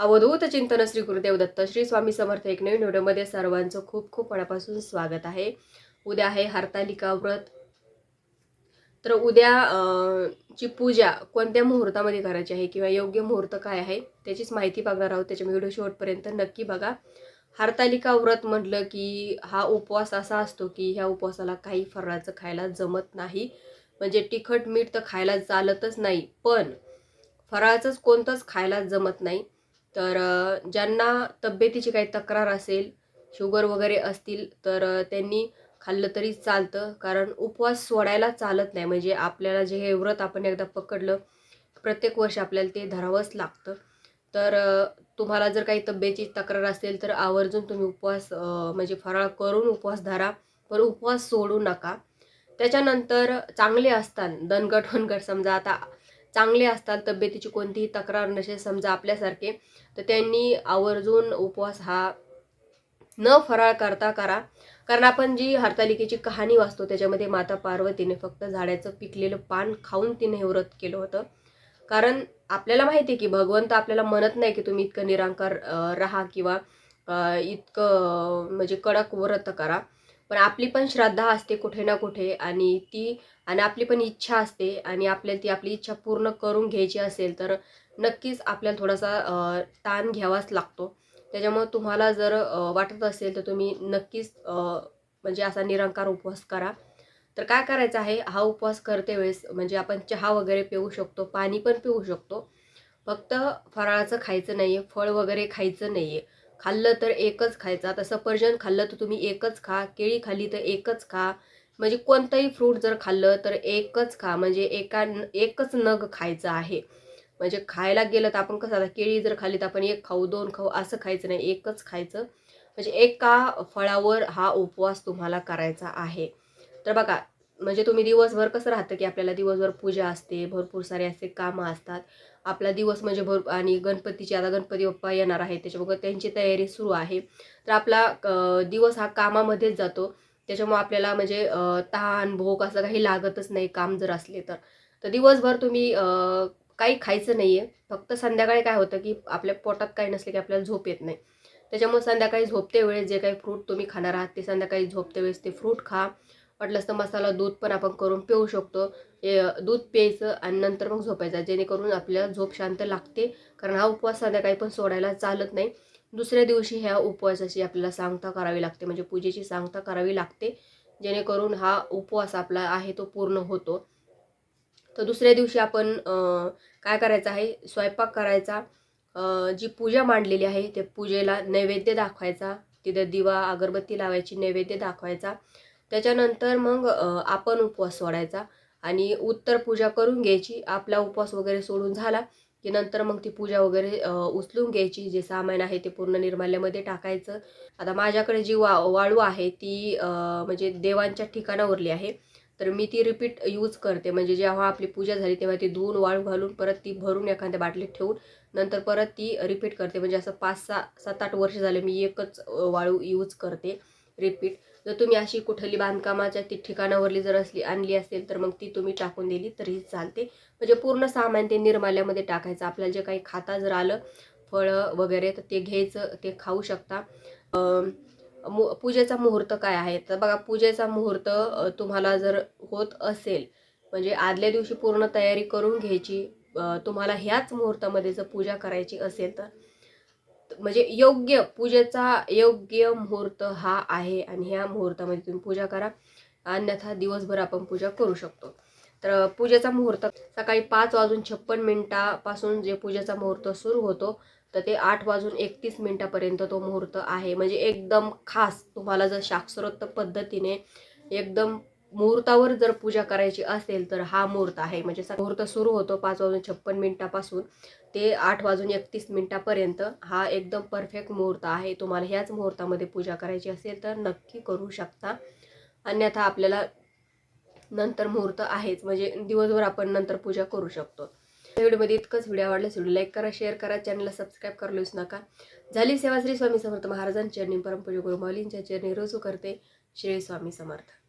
अवधूत चिंतन श्री गुरुदेव दत्त श्री स्वामी समर्थ एक नवीन व्हिडिओमध्ये सर्वांचं खूप खूप मनापासून स्वागत आहे. उद्या आहे हरतालिका व्रत. तर उद्या ची पूजा कोणत्या मुहूर्तामध्ये करायची आहे किंवा योग्य मुहूर्त काय आहे त्याचीच माहिती बघणार आहोत. त्याच्या व्हिडिओ शेवटपर्यंत नक्की बघा. हरतालिका व्रत म्हटलं की हा उपवास असा असतो की ह्या उपवासाला काही फराळाचं खायला जमत नाही. म्हणजे तिखट मीठ तर खायला चालतच नाही. पण फराळाचंच कोणतंच खायला जमत नाही. तर ज्यांना तब्येतीची काही तक्रार असेल शुगर वगैरे असतील तर त्यांनी खाल्लं तरी चालतं. कारण उपवास सोडायला चालत नाही. म्हणजे आपल्याला जे हे व्रत आपण एकदा पकडलं प्रत्येक वर्ष आपल्याला ते धरावंच लागतं. तर तुम्हाला जर काही तब्येतीची तक्रार असेल तर आवर्जून तुम्ही उपवास म्हणजे फराळ करून उपवास धरा. पण उपवास सोडू नका. त्याच्यानंतर चांगले असतात. दणकट वनकट समजा आता चांगले असतात तब्येतीची कोणतीही तक्रार नसेल समजा आपल्यासारखे तर त्यांनी आवर्जून उपवास हा न फराळ करता करा. कारण आपण जी हरतालिकेची कहाणी वाचतो त्याच्यामध्ये माता पार्वतीने फक्त झाडाचं पिकलेलं पान खाऊन तिने हे व्रत केलं होतं. कारण आपल्याला माहिती आहे की भगवंत आपल्याला म्हणत नाही की तुम्ही इतकं निरांकार राहा किंवा इतकं म्हणजे कडक व्रत करा. पण आपली पण श्रद्धा असते कुठे ना कुठे आणि ती आणि आपली पण इच्छा असते आणि आपल्याला ती आपली इच्छा पूर्ण करून घ्यायची असेल तर नक्कीच आपल्याला थोडासा ताण घ्यावाच लागतो. त्याच्यामुळे तुम्हाला जर वाटत असेल तर तुम्ही नक्कीच म्हणजे असा निरंकार उपवास करा. तर काय करायचं आहे? हा उपवास करते वेळेस म्हणजे आपण चहा वगैरे पिऊ शकतो पाणी पण पिऊ शकतो. फक्त फराळाचं खायचं नाही आहे फळ वगैरे खायचं नाही आहे खाल्लं तर एकच खायचं. आता पर्जन खाल्लं तर तुम्ही एकच खा. केळी खाल्ली तर एकच खा. म्हणजे कोणतंही फ्रूट जर खाल्लं तर एकच खा. म्हणजे एका एकच नग खायचं आहे. म्हणजे खायला गेलं तर आपण कसं आता केळी जर खाल्ली तर आपण एक खाऊ दोन खाऊ असं खायचं नाही. एकच खायचं. म्हणजे एका फळावर हा उपवास तुम्हाला करायचा आहे. तर बघा म्हणजे तुम्ही दिवसभर कसं राहतं की आपल्याला दिवसभर पूजा असते भरपूर सारे असे कामं असतात. आपला दिवस म्हणजे भर आणि गणपतीची आता गणपती बाप्पा येणार आहे त्याच्याबरोबर त्यांची तयारी सुरू आहे. तर आपला दिवस हा कामामध्येच जातो. त्याच्यामुळे आपल्याला म्हणजे तहान भोक असं काही लागतच नाही काम जर असले तर. तर दिवसभर तुम्ही काही खायचं नाही आहे फक्त संध्याकाळी काय होतं की आपल्या पोटात काही नसले की आपल्याला झोप येत नाही. त्याच्यामुळे संध्याकाळी झोपते वेळेस जे काही फ्रूट तुम्ही खाणार आहात ते संध्याकाळी झोपते वेळेस ते फ्रूट खा. वाटलंच तर मसाला दूध पण आपण करून पिऊ शकतो. दूध प्यायचं आणि नंतर मग झोपायचं जेणेकरून आपल्याला झोप शांत लागते. कारण हा उपवास संध्याकाळी पण सोडायला चालत नाही. दुसऱ्या दिवशी ह्या उपवासाची आपल्याला सांगता करावी लागते. म्हणजे पूजेची सांगता करावी लागते. जेणेकरून हा उपवास आपला आहे तो पूर्ण होतो. तर दुसऱ्या दिवशी आपण काय करायचं आहे? स्वयंपाक करायचा. जी पूजा मांडलेली आहे त्या पूजेला नैवेद्य दाखवायचा. तिथं दिवा अगरबत्ती लावायची नैवेद्य दाखवायचा. त्याच्यानंतर मग आपण उपवास सोडायचा आणि उत्तर पूजा करून घ्यायची. आपला उपवास वगैरे सोडून झाला की नंतर मग ती पूजा वगैरे उचलून घ्यायची. जे सामान आहे ते पूर्ण निर्माल्यामध्ये टाकायचं. आता माझ्याकडे जी वा वाळू आहे ती म्हणजे देवांच्या ठिकाणावरली आहे. तर मी ती रिपीट यूज करते. म्हणजे जेव्हा आपली पूजा झाली तेव्हा ती धुवून वाळू घालून परत ती भरून एखाद्या बाटलीत ठेवून नंतर परत ती रिपीट करते. म्हणजे असं पाच सहा सात आठ वर्ष झाले मी एकच वाळू यूज करते. रिपीट जर तुम्ही अशी कुठली बांधकामाच्या ती ठिकाणावरली जर असली आणली असेल तर मग ती तुम्ही टाकून दिली तरीही चालते. म्हणजे पूर्ण सामान ते निर्माल्यामध्ये टाकायचं. आपल्याला जे काही खाता जर आलं फळं वगैरे तर ते घ्यायचं ते खाऊ शकता. मु पूजेचा मुहूर्त काय आहे? तर बघा पूजेचा मुहूर्त तुम्हाला जर होत असेल म्हणजे आदल्या दिवशी पूर्ण तयारी करून घ्यायची तुम्हाला ह्याच मुहूर्तामध्ये जर पूजा करायची असेल तर म्हणजे योग्य पूजेचा योग्य मुहूर्त हा आहे आणि ह्या मुहूर्तामध्ये तुम्ही पूजा करा. अन्यथा दिवसभर आपण पूजा करू शकतो. तर पूजेचा मुहूर्त सकाळी पाच वाजून छप्पन मिनिटापासून जे पूजेचा मुहूर्त सुरू होतो तर ते आठ वाजून एकतीस मिनिटापर्यंत तो मुहूर्त आहे. म्हणजे एकदम खास तुम्हाला जर शास्त्रोक्त पद्धतीने एकदम मुहूर्तावर जर पूजा करायची असेल तर हा मुहूर्त आहे. म्हणजे मुहूर्त सुरू होतो पाच वाजून छप्पन मिनिटापासून ते आठ वाजून एकतीस मिनिटापर्यंत. हा एकदम परफेक्ट मुहूर्त आहे. तुम्हाला ह्याच मुहूर्तामध्ये पूजा करायची असेल तर नक्की करू शकता. अन्यथा आपल्याला नंतर मुहूर्त आहेच. म्हणजे दिवसभर आपण नंतर पूजा करू शकतो. व्हिडिओमध्ये इतकंच व्हिडिओ आवडला व्हिडिओ लाईक करा शेअर करा चॅनलला सबस्क्राईब करलोच नका. झाली सेवा श्री स्वामी समर्थ महाराजांच्या चरणी परमपूज गुरुमाऊलींच्या चरणी. रुजू करते श्री स्वामी समर्थ.